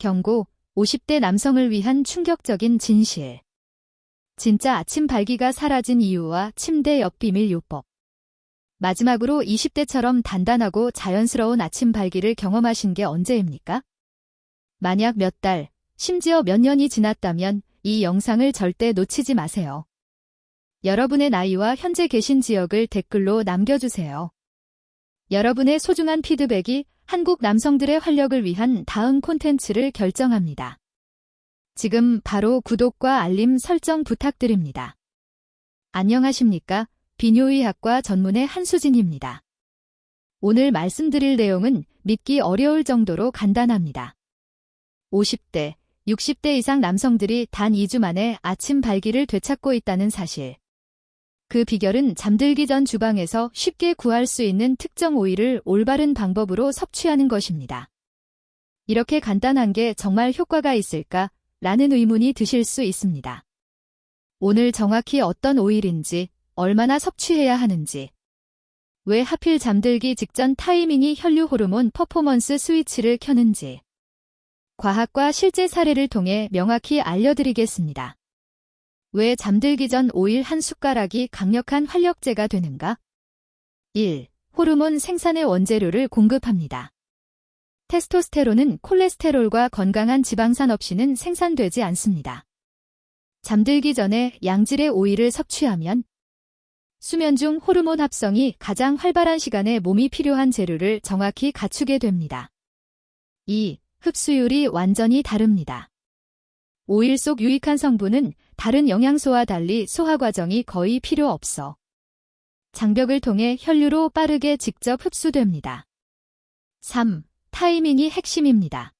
경고, 50대 남성을 위한 충격적인 진실. 진짜 아침 발기가 사라진 이유와 침대 옆 비밀 요법. 마지막으로 20대처럼 단단하고 자연스러운 아침 발기를 경험하신 게 언제입니까? 만약 몇 달, 심지어 몇 년이 지났다면 이 영상을 절대 놓치지 마세요. 여러분의 나이와 현재 계신 지역을 댓글로 남겨주세요. 여러분의 소중한 피드백이 한국 남성들의 활력을 위한 다음 콘텐츠를 결정합니다. 지금 바로 구독과 알림 설정 부탁드립니다. 안녕하십니까? 비뇨의학과 전문의 한수진입니다. 오늘 말씀드릴 내용은 믿기 어려울 정도로 간단합니다. 50대, 60대 이상 남성들이 단 2주 만에 아침 발기를 되찾고 있다는 사실. 그 비결은 잠들기 전 주방에서 쉽게 구할 수 있는 특정 오일을 올바른 방법으로 섭취하는 것입니다. 이렇게 간단한 게 정말 효과가 있을까? 라는 의문이 드실 수 있습니다. 오늘 정확히 어떤 오일인지, 얼마나 섭취해야 하는지, 왜 하필 잠들기 직전 타이밍이 혈류 호르몬 퍼포먼스 스위치를 켜는지, 과학과 실제 사례를 통해 명확히 알려드리겠습니다. 왜 잠들기 전 오일 한 숟가락이 강력한 활력제가 되는가? 1. 호르몬 생산의 원재료를 공급합니다. 테스토스테론은 콜레스테롤과 건강한 지방산 없이는 생산되지 않습니다. 잠들기 전에 양질의 오일을 섭취하면 수면 중 호르몬 합성이 가장 활발한 시간에 몸이 필요한 재료를 정확히 갖추게 됩니다. 2. 흡수율이 완전히 다릅니다. 오일 속 유익한 성분은 다른 영양소와 달리 소화 과정이 거의 필요 없어 장벽을 통해 혈류로 빠르게 직접 흡수됩니다. 3. 타이밍이 핵심입니다.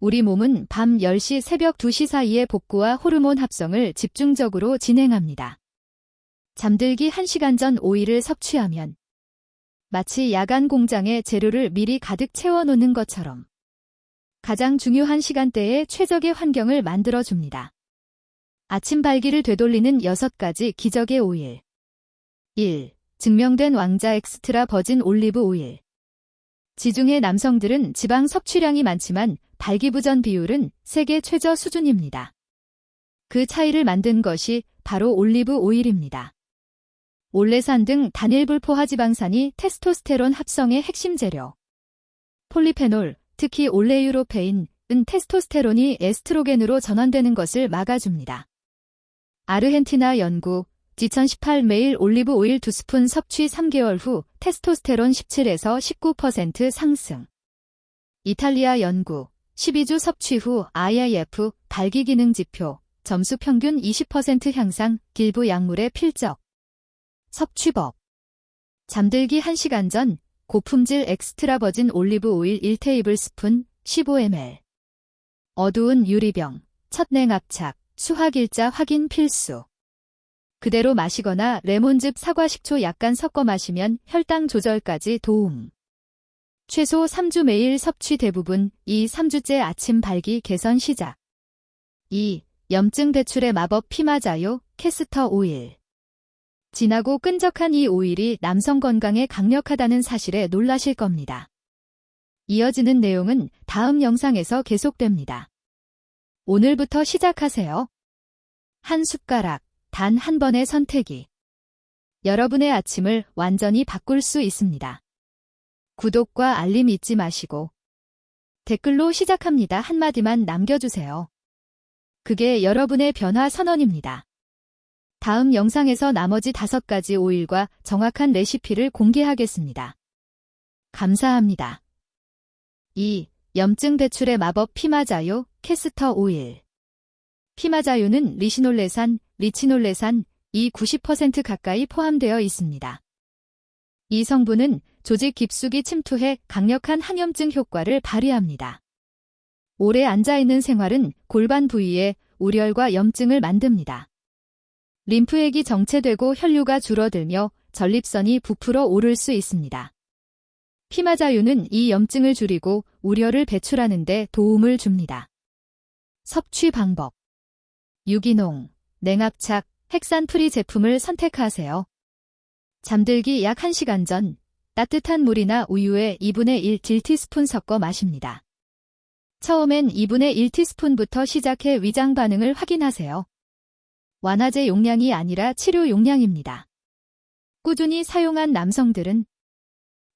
우리 몸은 밤 10시 새벽 2시 사이에 복구와 호르몬 합성을 집중적으로 진행합니다. 잠들기 1시간 전 오일을 섭취하면 마치 야간 공장에 재료를 미리 가득 채워놓는 것처럼 가장 중요한 시간대에 최적의 환경을 만들어줍니다. 아침 발기를 되돌리는 6가지 기적의 오일 1. 증명된 왕자 엑스트라 버진 올리브 오일 지중해 남성들은 지방 섭취량이 많지만 발기부전 비율은 세계 최저 수준입니다. 그 차이를 만든 것이 바로 올리브 오일입니다. 올레산 등 단일불포화 지방산이 테스토스테론 합성의 핵심 재료. 폴리페놀, 특히 올레유로페인은 테스토스테론이 에스트로겐으로 전환되는 것을 막아줍니다. 아르헨티나 연구 2018 매일 올리브 오일 2스푼 섭취 3개월 후 테스토스테론 17에서 19% 상승. 이탈리아 연구 12주 섭취 후 IIF 발기 기능 지표 점수 평균 20% 향상 길부 약물의 필적. 섭취법. 잠들기 1시간 전 고품질 엑스트라 버진 올리브 오일 1테이블 스푼 15ml. 어두운 유리병, 첫 냉 압착, 수화길자 확인 필수. 그대로 마시거나 레몬즙 사과 식초 약간 섞어 마시면 혈당 조절까지 도움. 최소 3주 매일 섭취 대부분 이 3주째 아침 발기 개선 시작. 2. 염증 배출의 마법 피마자요 캐스터 오일. 진하고 끈적한 이 오일이 남성 건강에 강력하다는 사실에 놀라실 겁니다. 이어지는 내용은 다음 영상에서 계속됩니다. 오늘부터 시작하세요. 한 숟가락, 단 한 번의 선택이 여러분의 아침을 완전히 바꿀 수 있습니다. 구독과 알림 잊지 마시고 댓글로 시작합니다 한마디만 남겨주세요. 그게 여러분의 변화 선언입니다. 다음 영상에서 나머지 다섯 가지 오일과 정확한 레시피를 공개하겠습니다. 감사합니다. 2. 염증 배출의 마법 피마자요 캐스터 오일 피마자요는 리시놀레산, 리치놀레산 이 90% 가까이 포함되어 있습니다. 이 성분은 조직 깊숙이 침투해 강력한 항염증 효과를 발휘합니다. 오래 앉아있는 생활은 골반 부위에 우렬과 염증을 만듭니다. 림프액이 정체되고 혈류가 줄어들며 전립선이 부풀어 오를 수 있습니다. 피마자유는 이 염증을 줄이고 우려를 배출하는 데 도움을 줍니다. 섭취 방법 유기농, 냉압착, 핵산프리 제품을 선택하세요. 잠들기 약 1시간 전 따뜻한 물이나 우유에 2분의 1 딜티스푼 섞어 마십니다. 처음엔 2분의 1 티스푼부터 시작해 위장 반응을 확인하세요. 완화제 용량이 아니라 치료 용량입니다. 꾸준히 사용한 남성들은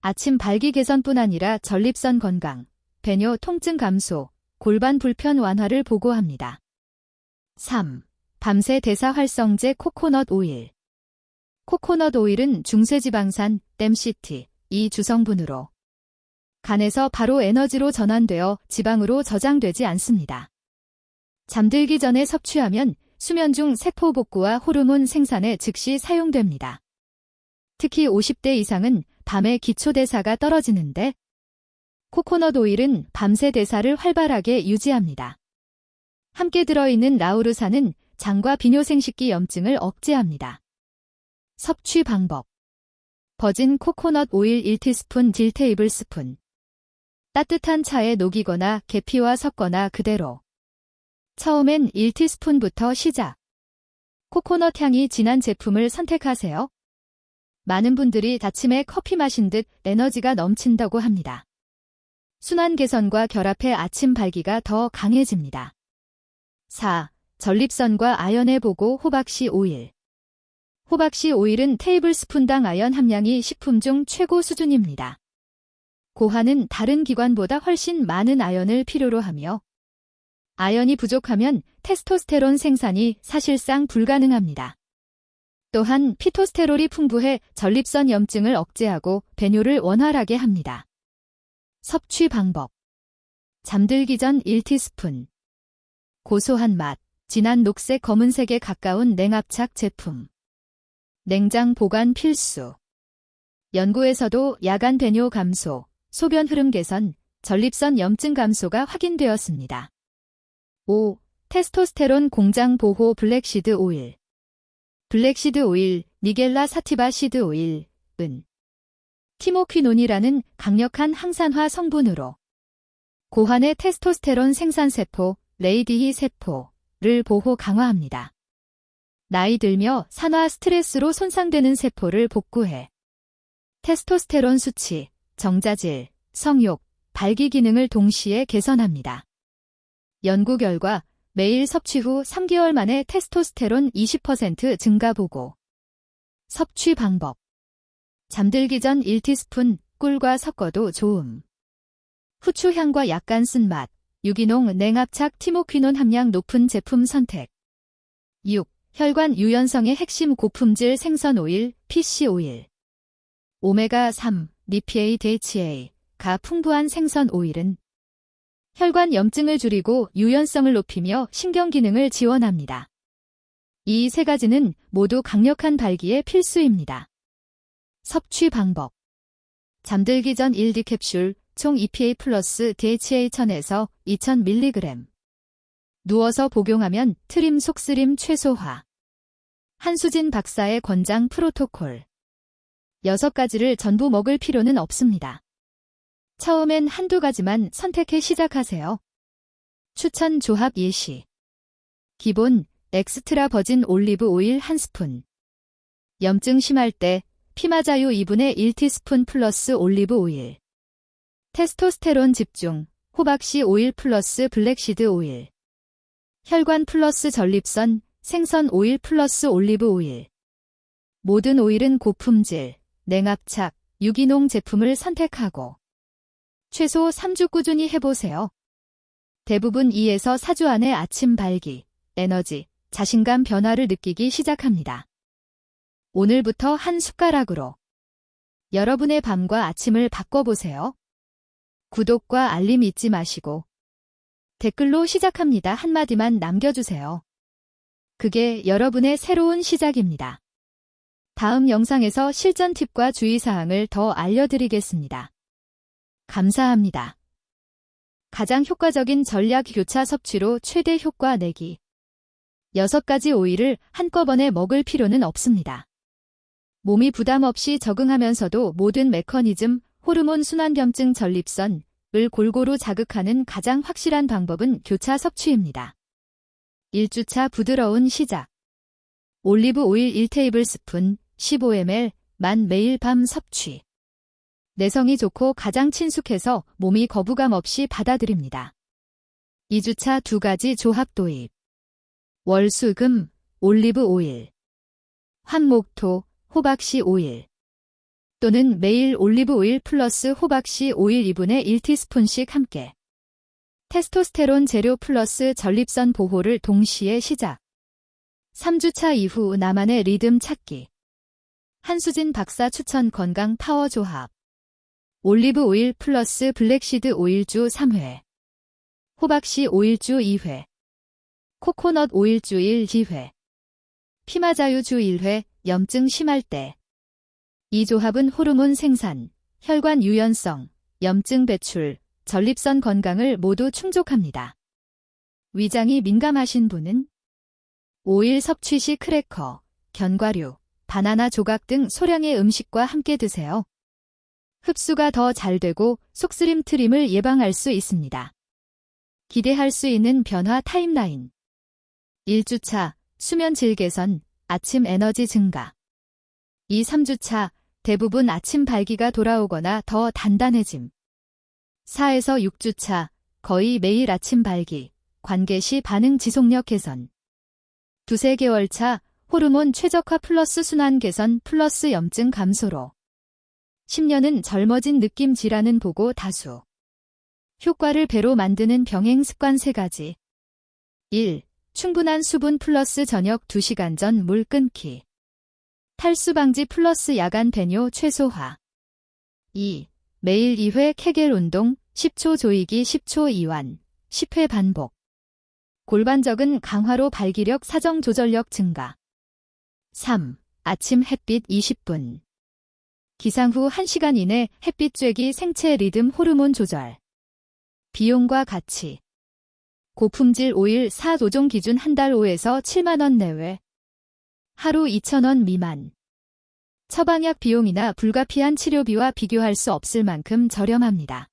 아침 발기 개선뿐 아니라 전립선 건강, 배뇨 통증 감소, 골반 불편 완화를 보고합니다. 3. 밤새 대사 활성제 코코넛 오일. 코코넛 오일은 중세지방산, 댐시티, 이 주성분으로 간에서 바로 에너지로 전환되어 지방으로 저장되지 않습니다. 잠들기 전에 섭취하면 수면 중 세포 복구와 호르몬 생산에 즉시 사용됩니다. 특히 50대 이상은 밤에 기초대사가 떨어지는데 코코넛 오일은 밤새 대사를 활발하게 유지합니다. 함께 들어있는 라우르산은 장과 비뇨생식기 염증을 억제합니다. 섭취 방법 버진 코코넛 오일 1티스푼 딜 테이블 스푼 따뜻한 차에 녹이거나 계피와 섞거나 그대로 처음엔 1티스푼부터 시작 코코넛 향이 진한 제품을 선택하세요. 많은 분들이 아침에 커피 마신 듯 에너지가 넘친다고 합니다. 순환 개선과 결합해 아침 발기가 더 강해집니다. 4. 전립선과 아연의 보고 호박씨 오일. 호박씨 오일은 테이블 스푼당 아연 함량이 식품 중 최고 수준입니다. 고환은 다른 기관보다 훨씬 많은 아연을 필요로 하며 아연이 부족하면 테스토스테론 생산이 사실상 불가능합니다. 또한 피토스테롤이 풍부해 전립선 염증을 억제하고 배뇨를 원활하게 합니다. 섭취 방법. 잠들기 전 1티스푼. 고소한 맛, 진한 녹색 검은색에 가까운 냉압착 제품. 냉장 보관 필수. 연구에서도 야간 배뇨 감소, 소변 흐름 개선, 전립선 염증 감소가 확인되었습니다. 5. 테스토스테론 공장 보호 블랙시드 오일. 블랙시드 오일, 니겔라 사티바 시드 오일, 은 티모퀴논이라는 강력한 항산화 성분으로 고환의 테스토스테론 생산세포, 레이디히 세포를 보호 강화합니다. 나이 들며 산화 스트레스로 손상되는 세포를 복구해 테스토스테론 수치, 정자질, 성욕, 발기 기능을 동시에 개선합니다. 연구 결과 매일 섭취 후 3개월 만에 테스토스테론 20% 증가 보고 섭취 방법 잠들기 전 1티스푼 꿀과 섞어도 좋음 후추 향과 약간 쓴맛 유기농 냉압착 티모퀴논 함량 높은 제품 선택 6. 혈관 유연성의 핵심 고품질 생선 오일, PC 오일 오메가3, 리피에이 DHA, 가 풍부한 생선 오일은 혈관 염증을 줄이고 유연성을 높이며 신경 기능을 지원합니다. 이 세 가지는 모두 강력한 발기에 필수입니다. 섭취 방법. 잠들기 전 1D 캡슐 총 EPA 플러스 DHA 1000에서 2000mg 누워서 복용하면 트림 속쓰림 최소화. 한수진 박사의 권장 프로토콜. 6가지를 전부 먹을 필요는 없습니다. 처음엔 한두 가지만 선택해 시작하세요. 추천 조합 예시. 기본 엑스트라 버진 올리브 오일 1스푼. 염증 심할 때 피마자유 2분의 1티스푼 플러스 올리브 오일. 테스토스테론 집중. 호박씨 오일 플러스 블랙시드 오일. 혈관 플러스 전립선. 생선 오일 플러스 올리브 오일. 모든 오일은 고품질 냉압착, 유기농 제품을 선택하고. 최소 3주 꾸준히 해보세요. 대부분 2에서 4주 안에 아침 발기, 에너지, 자신감 변화를 느끼기 시작합니다. 오늘부터 한 숟가락으로 여러분의 밤과 아침을 바꿔보세요. 구독과 알림 잊지 마시고 댓글로 시작합니다 한마디만 남겨주세요. 그게 여러분의 새로운 시작입니다. 다음 영상에서 실전 팁과 주의사항을 더 알려드리겠습니다. 감사합니다. 가장 효과적인 전략 교차 섭취로 최대 효과 내기 6가지 오일을 한꺼번에 먹을 필요는 없습니다. 몸이 부담 없이 적응하면서도 모든 메커니즘, 호르몬 순환염증 전립선을 골고루 자극하는 가장 확실한 방법은 교차 섭취입니다. 1주차 부드러운 시작 올리브 오일 1테이블 스푼 15ml 만 매일 밤 섭취. 내성이 좋고 가장 친숙해서 몸이 거부감 없이 받아들입니다. 2주차 두 가지 조합 도입. 월수금, 올리브 오일. 환목토, 호박씨 오일. 또는 매일 올리브 오일 플러스 호박씨 오일 2분의 1티스푼씩 함께. 테스토스테론 재료 플러스 전립선 보호를 동시에 시작. 3주차 이후 나만의 리듬 찾기. 한수진 박사 추천 건강 파워 조합. 올리브 오일 플러스 블랙시드 오일주 3회. 호박씨 오일주 2회. 코코넛 오일주 1, 2회. 피마자유주 1회, 염증 심할 때. 이 조합은 호르몬 생산, 혈관 유연성, 염증 배출, 전립선 건강을 모두 충족합니다. 위장이 민감하신 분은 오일 섭취 시 크래커, 견과류, 바나나 조각 등 소량의 음식과 함께 드세요. 흡수가 더 잘 되고 속쓰림 트림을 예방할 수 있습니다. 기대할 수 있는 변화 타임라인 1주차 수면 질 개선, 아침 에너지 증가. 2, 3주차 대부분 아침 발기가 돌아오거나 더 단단해짐. 4에서 6주차 거의 매일 아침 발기, 관계 시 반응 지속력 개선. 두세 개월 차 호르몬 최적화 플러스 순환 개선 플러스 염증 감소로. 10년은 젊어진 느낌 질환은 보고 다수. 효과를 배로 만드는 병행 습관 3가지. 1. 충분한 수분 플러스 저녁 2시간 전 물 끊기. 탈수 방지 플러스 야간 배뇨 최소화. 2. 매일 2회 케겔 운동 10초 조이기 10초 이완 10회 반복. 골반적은 강화로 발기력 사정 조절력 증가. 3. 아침 햇빛 20분. 기상 후 1시간 이내 햇빛 쬐기 생체 리듬 호르몬 조절. 비용과 가치 고품질 오일 4도종 기준 한 달 5에서 7만원 내외 하루 2천원 미만 처방약 비용이나 불가피한 치료비와 비교할 수 없을 만큼 저렴합니다.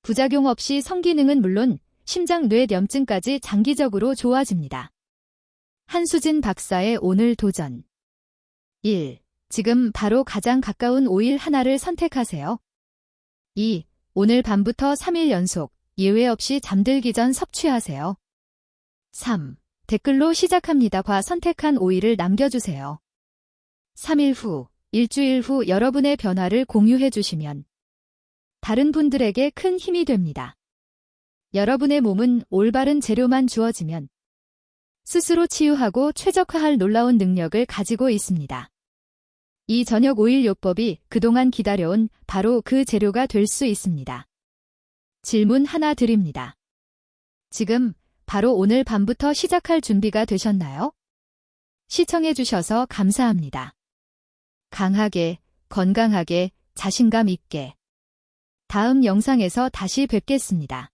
부작용 없이 성기능은 물론 심장 뇌염증까지 장기적으로 좋아집니다. 한수진 박사의 오늘 도전 1. 지금 바로 가장 가까운 오일 하나를 선택하세요. 2. 오늘 밤부터 3일 연속 예외 없이 잠들기 전 섭취하세요. 3. 댓글로 시작합니다. 과 선택한 오일을 남겨주세요. 3일 후, 일주일 후 여러분의 변화를 공유해 주시면 다른 분들에게 큰 힘이 됩니다. 여러분의 몸은 올바른 재료만 주어지면 스스로 치유하고 최적화할 놀라운 능력을 가지고 있습니다. 이 저녁 오일 요법이 그동안 기다려온 바로 그 재료가 될 수 있습니다. 질문 하나 드립니다. 지금 바로 오늘 밤부터 시작할 준비가 되셨나요? 시청해주셔서 감사합니다. 강하게, 건강하게, 자신감 있게. 다음 영상에서 다시 뵙겠습니다.